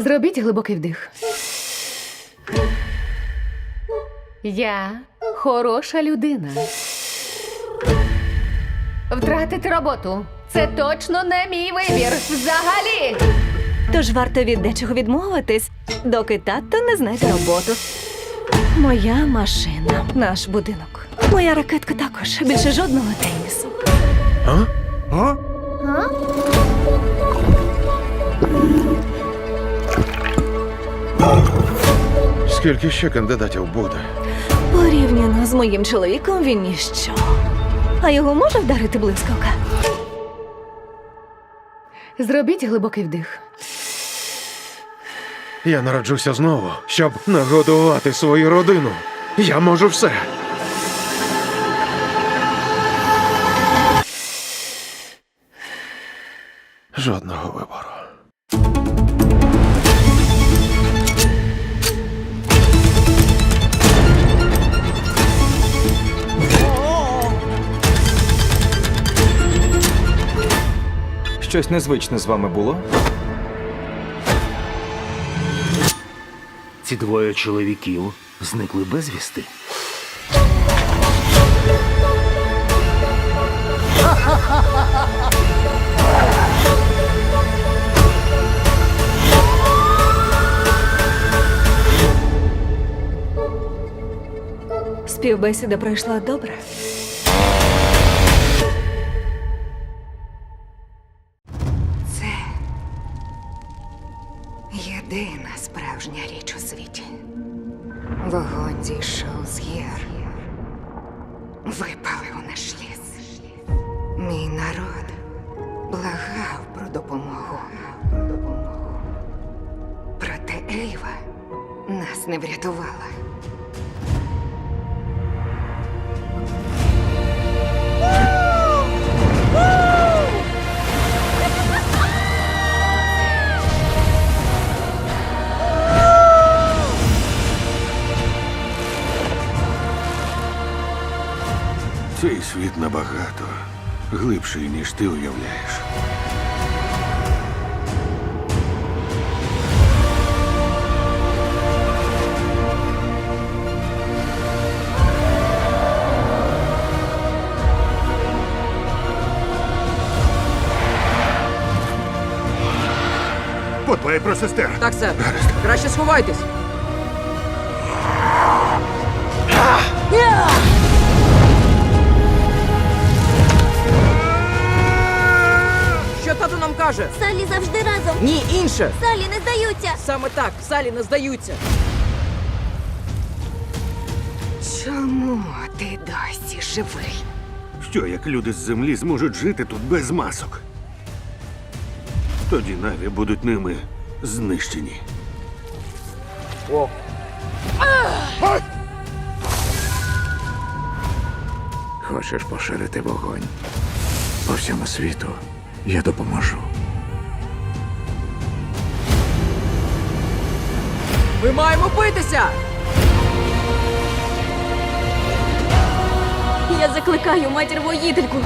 Зробіть глибокий вдих. Я хороша людина. Втратити роботу. Це точно не мій вибір. Взагалі. Тож варто від дечого відмовитись, доки тато не знайде роботу. Моя машина, наш будинок. Моя ракетка також. Більше жодного тенісу. А? А? Скільки ще кандидатів буде? Порівняно з моїм чоловіком він ніщо. А його може вдарити блискавка? Зробіть глибокий вдих. Я народжуся знову, щоб нагодувати свою родину. Я можу все. Жодного вибору. Щось незвичне з вами було? Ці двоє чоловіків зникли безвісти. Співбесіда пройшла добре. Вогонь з гір. Випалив наш ліс. Мій народ благав про допомогу. Про допомогу. Проте Ейва нас не врятувала. Цей світ набагато глибший, ніж ти уявляєш. Подбай про сестер. Так, сер. Краще сховайтесь. Ні, інше. Салі не здаються. Саме так, Салі не здаються. Чому ти досі живий? Що як люди з землі зможуть жити тут без масок? Тоді наві будуть ними знищені. О, Хочеш поширити вогонь по всьому світу? Я допоможу. Ми маємо битися! Я закликаю матір воїтельку.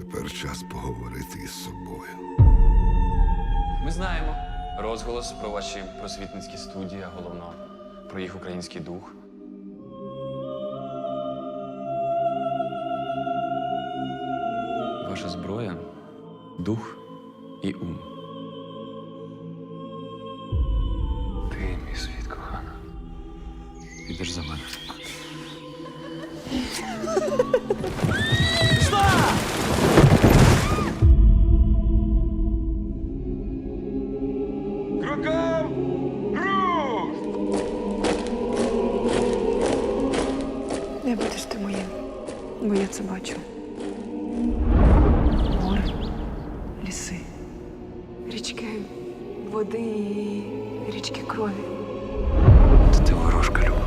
Тепер час поговорити із собою. Ми знаємо розголос про ваші просвітницькі студії, а головно про їх український дух. Ваша зброя дух і ум. Бо я це бачу. Море, ліси, річки води і річки крові. Це ти ворожка, Люба.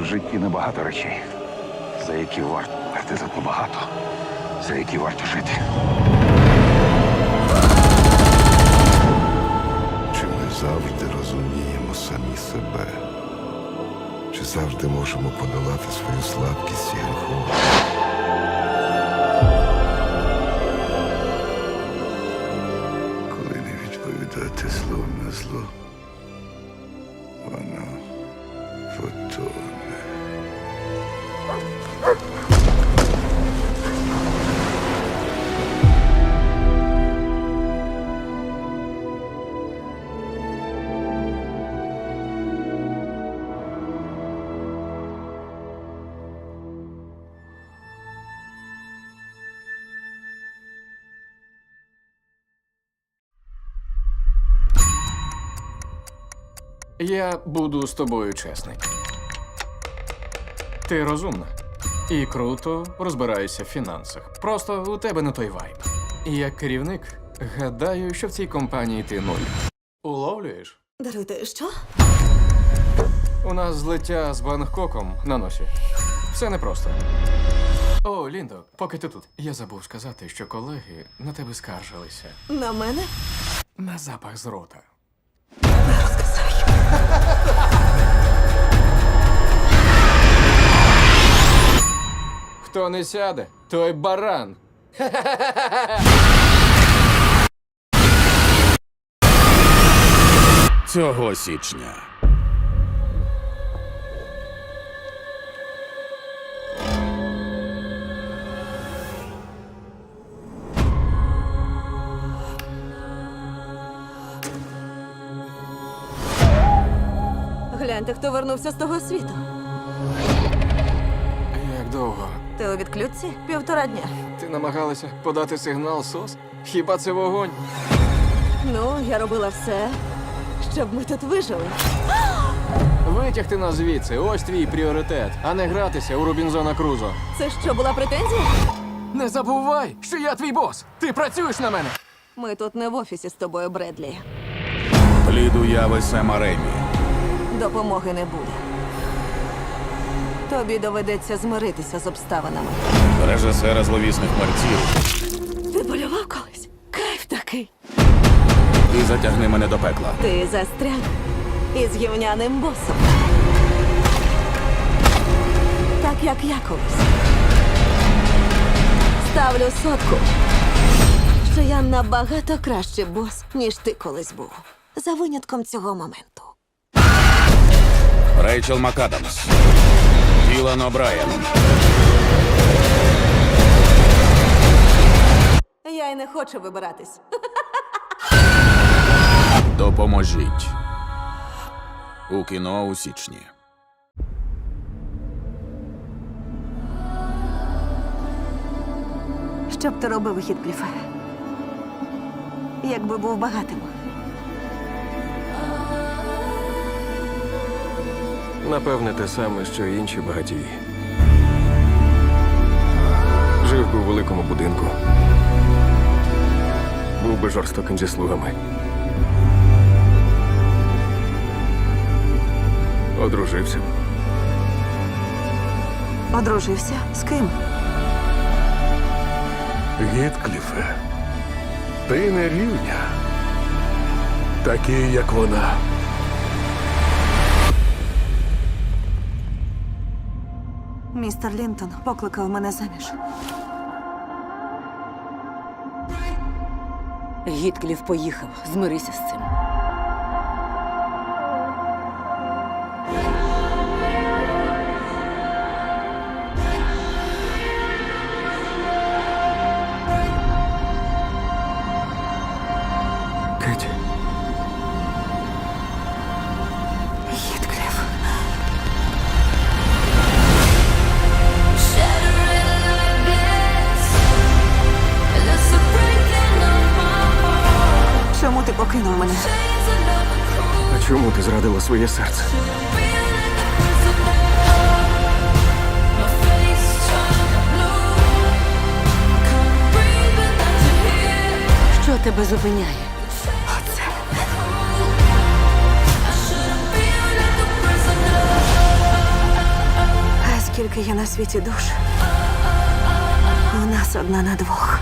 В житті небагато речей, за які варто мерти зато багато, за які варто жити. Чи ми завжди розуміємо самі себе? Завжди можемо подолати свою слабкість і гріхову? Я буду з тобою чесний. Ти розумна і круто розбираєшся в фінансах. Просто у тебе не той вайб. І як керівник, гадаю, що в цій компанії ти нуль. Уловлюєш? Даруйте, що? У нас злиття з Бангкоком на носі. Все непросто. О, Ліндо, поки ти тут. Я забув сказати, що колеги на тебе скаржилися. На мене? На запах з рота. Хто не сяде, той баран. Цього січня. Гляньте, хто вернувся з того світу. Як довго? Ти у відключці півтора дня. Ти намагалася подати сигнал СОС? Хіба це вогонь? Ну, я робила все, щоб ми тут вижили. Витягти нас звідси, ось твій пріоритет, а не гратися у Робінзона Крузо. Це що була претензія? Не забувай, що я твій бос. Ти працюєш на мене. Ми тут не в офісі з тобою, Бредлі. Плід уяви Сема Ремі. Допомоги не буде. Тобі доведеться змиритися з обставинами. Режисера зловісних мерців. Ти полював колись? Кайф такий. І затягни мене до пекла. Ти застряг із гівняним босом. Так як я колись. Ставлю сотку, що я набагато кращий бос, ніж ти колись був. За винятком цього моменту. Рейчел МакАдамс. Ілан О'Брайен. Я й не хочу вибиратись. Допоможіть. У кіно у січні. Що б ти робив, Хіткліфе? Якби був багатим. Напевне, те саме, що й інші багатії. Жив би у великому будинку. Був би жорстоким зі слугами. Одружився б. Одружився з ким? Гіткліфе, ти не рівня. Такий, як вона. Містер Лінтон покликав мене заміж. Гіткліф поїхав. Змирися з цим. своє серце. Що тебе зупиняє? Оце. А скільки я на світі душ? У нас одна на двох.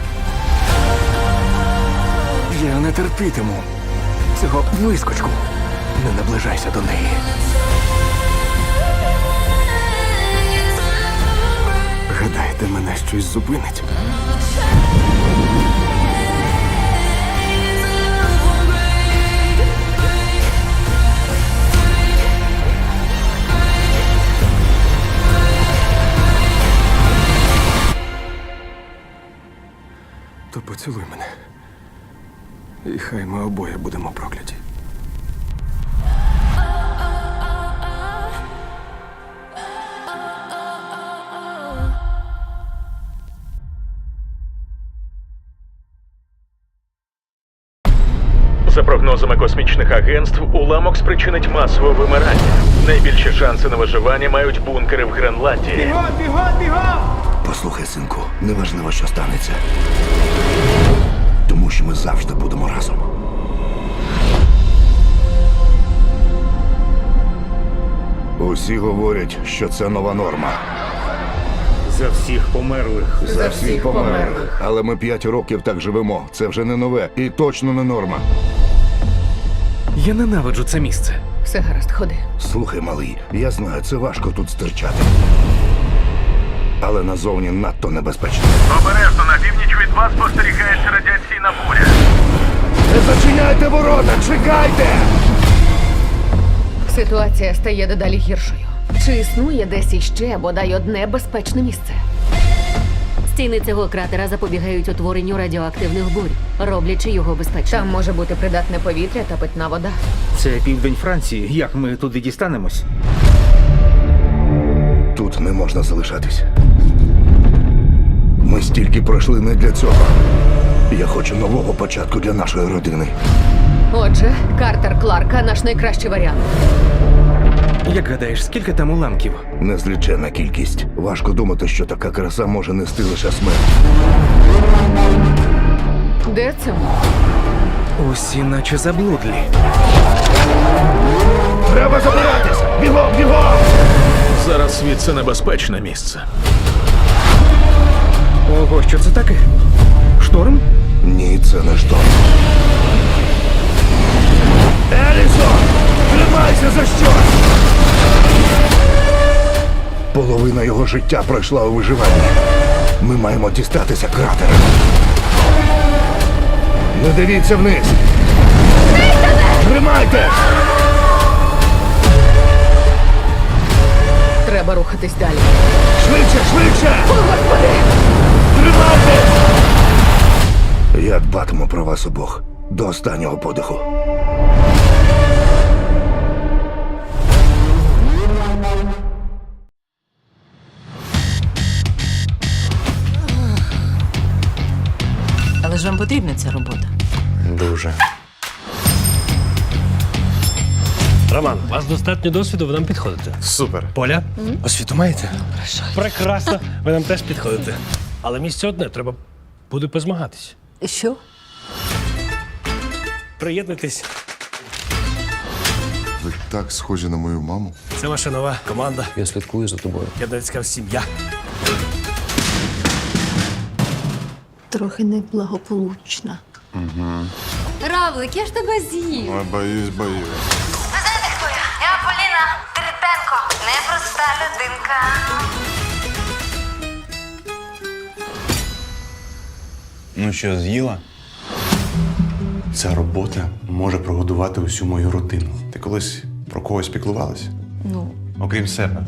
Я не терпітиму цього вискочку. Не наближайся до неї. Гадаєте, мене щось зупинить? То поцілуй мене. І хай ми обоє будемо прокляті. Космічних агентств, уламок спричинить масове вимирання. Найбільші шанси на виживання мають бункери в Гренландії. Послухай, синку, неважливо, що станеться. Тому що ми завжди будемо разом. Усі говорять, що це нова норма. За всіх померлих. За всіх померлих. Але ми п'ять років так живемо. Це вже не нове і точно не норма. Я ненавиджу це місце. Все гаразд, ходи. Слухай, малий, я знаю, це важко тут стирчати. Але назовні надто небезпечно. Обережно на північ від вас спостерігається радіаційна буря. Не зачиняйте ворота, чекайте! Ситуація стає дедалі гіршою. Чи існує десь іще бодай одне безпечне місце? Стіни цього кратера запобігають утворенню радіоактивних бурь, роблячи його безпечним. Там може бути придатне повітря та питна вода. Це південь Франції. Як ми туди дістанемось? Тут не можна залишатись. Ми стільки пройшли не для цього. Я хочу нового початку для нашої родини. Отже, Картер Кларка наш найкращий варіант. Як гадаєш, скільки там уламків? Незліченна кількість. Важко думати, що така краса може нести лише смерть. Де це? Усі наче заблудлі. Треба забиратись! Бігом, бігом! Зараз світ це небезпечне місце. Ого, що це таке? Шторм? Ні, це не шторм. Елісон! Тримайся за щось! Половина його життя пройшла у виживанні. Ми маємо дістатися кратера. Не дивіться вниз! Тримайте! Треба рухатись далі. Швидше, швидше! Тримайте! Я дбатиму про вас обох до останнього подиху. Ж вам потрібна ця робота. Дуже. Роман, у вас достатньо досвіду, ви нам підходите. Супер. Поля, освіту маєте? Прекрасно, ви нам теж підходите. Але місце одне, треба буде позмагатись. Що? Приєднуйтесь. Ви так схожі на мою маму. Це ваша нова команда. Я слідкую за тобою. Ядерська сім'я. Трохи неблагополучна. Равлик, я ж тебе з'їв. Ой, боюсь, боюсь. Знаєте хто я? Я Поліна Тритенко. Непроста людинка. Ну що, з'їла? Ця робота може прогодувати усю мою родину. Ти колись про когось піклувалась? Ну. Окрім себе.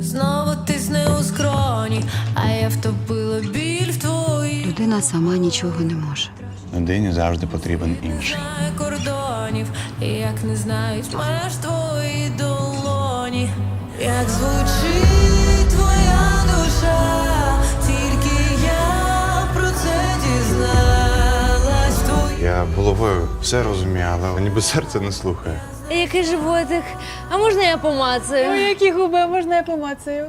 Знову тисне у скроні, а я втопила біль Людина сама нічого не може. Людині завжди потрібен інший. Кордонів, і як не знають меж твої долоні, як звучить твоя душа, тільки я про це дізналась в твоїй Я головою все розумію, але ніби серце не слухає. Який животик? А можна я помацаю? Ой, які губи, а можна я помацаю?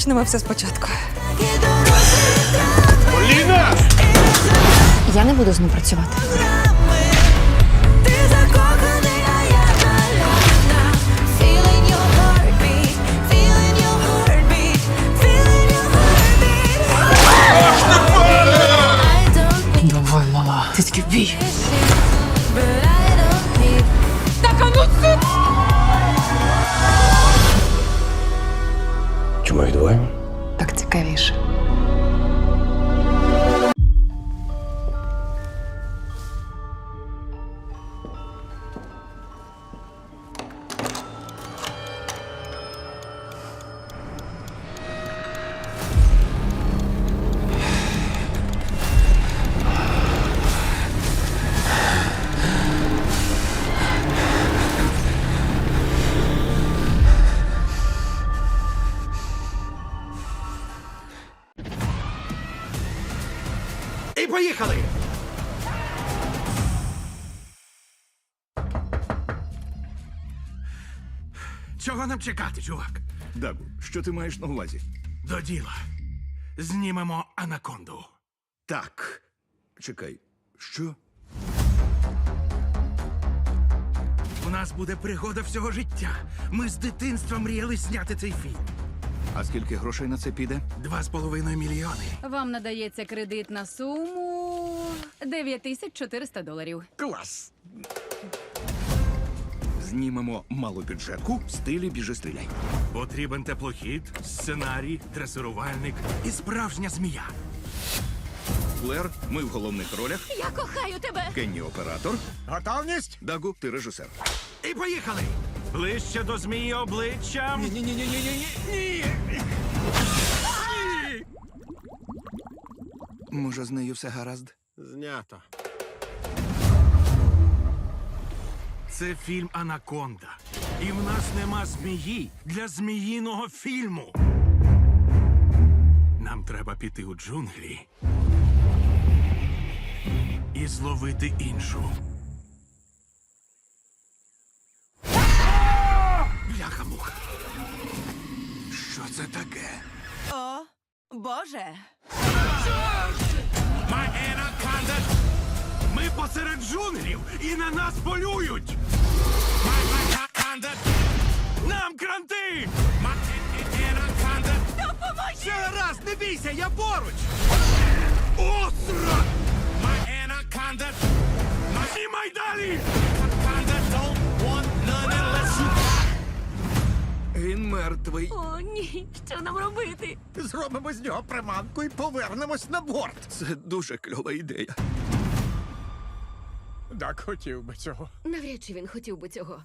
Давай почнемо все спочатку. Дорослі Я не буду з ним працювати. Ти закоханий, а я поїхали! Чого нам чекати, чувак? Дагу, що ти маєш на увазі? До діла. Знімемо анаконду. Так. Чекай, що? У нас буде пригода всього життя. Ми з дитинства мріяли зняти цей фільм. А скільки грошей на це піде? Два з половиною мільйони. Вам надається кредит на суму 9400 доларів. Клас! Знімемо малобюджетку в стилі біжи стріляй. Потрібен теплохід, сценарій, дресирувальник і справжня змія. Флер, ми в головних ролях. Я кохаю тебе! Кенні оператор. Готовність? Дагу, ти режисер. І поїхали! Ближче до змії обличчям. Ні, ні, ні, ні, ні, ні. Ні. Може, з нею все гаразд? Знято. Це фільм Анаконда. І в нас нема змії для зміїного фільму. Нам треба піти у джунглі і зловити іншу. Бляха-муха. Що це таке? О, Боже! Anaconda! Ми посеред джунглів і на нас полюють! Нам кранти! Ще раз не бійся, я поруч! Осра! My Anaconda! Він мертвий. О, ні, що нам робити? Зробимо з нього приманку і повернемось на борт. Це дуже кльова ідея. Так хотів би цього. Навряд чи він хотів би цього.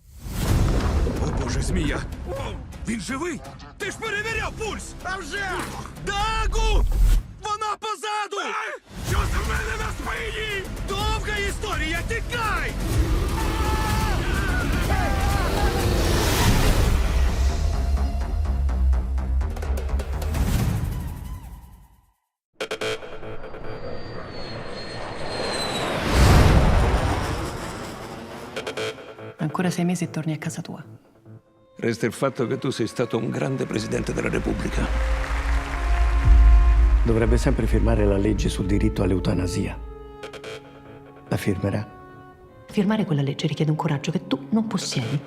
О, Боже, змія! О, він живий! Ти ж перевіряв пульс! А вже! Дагу! Вона позаду! Що за мене на спині? Довга історія, тікай! Ancora sei mesi e torni a casa tua. Resta il fatto che tu sei stato un grande presidente della Repubblica. Dovrebbe sempre firmare la legge sul diritto all'eutanasia. La firmerà? Firmare quella legge richiede un coraggio che tu non possiedi.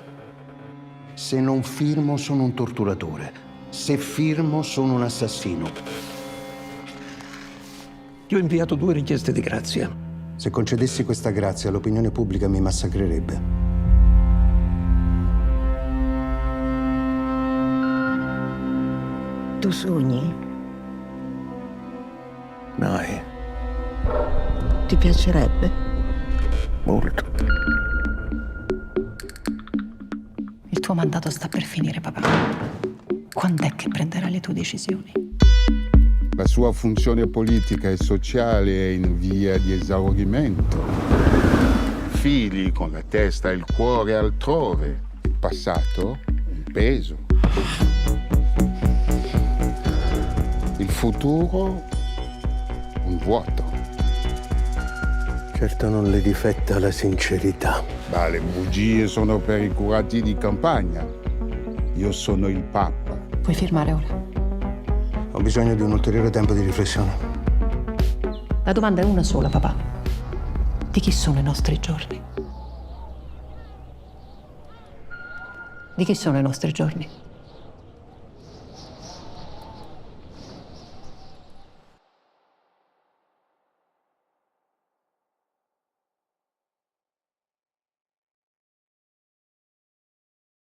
Se non firmo sono un torturatore. Se firmo sono un assassino. Ti ho inviato due richieste di grazia. Se concedessi questa grazia, l'opinione pubblica mi massacrerebbe. Tu sogni? Mai. Ti piacerebbe? Molto. Il tuo mandato sta per finire, papà. Quando è che prenderai le tue decisioni? La sua funzione politica e sociale è in via di esaurimento. Figli con la testa e il cuore altrove. Il passato un peso. Futuro un vuoto. Certo non le difetta la sincerità. Ma le bugie sono per i curati di campagna. Io sono il Papa. Puoi firmare ora. Ho bisogno di un ulteriore tempo di riflessione. La domanda è una sola, papà. Di chi sono i nostri giorni? Di chi sono i nostri giorni?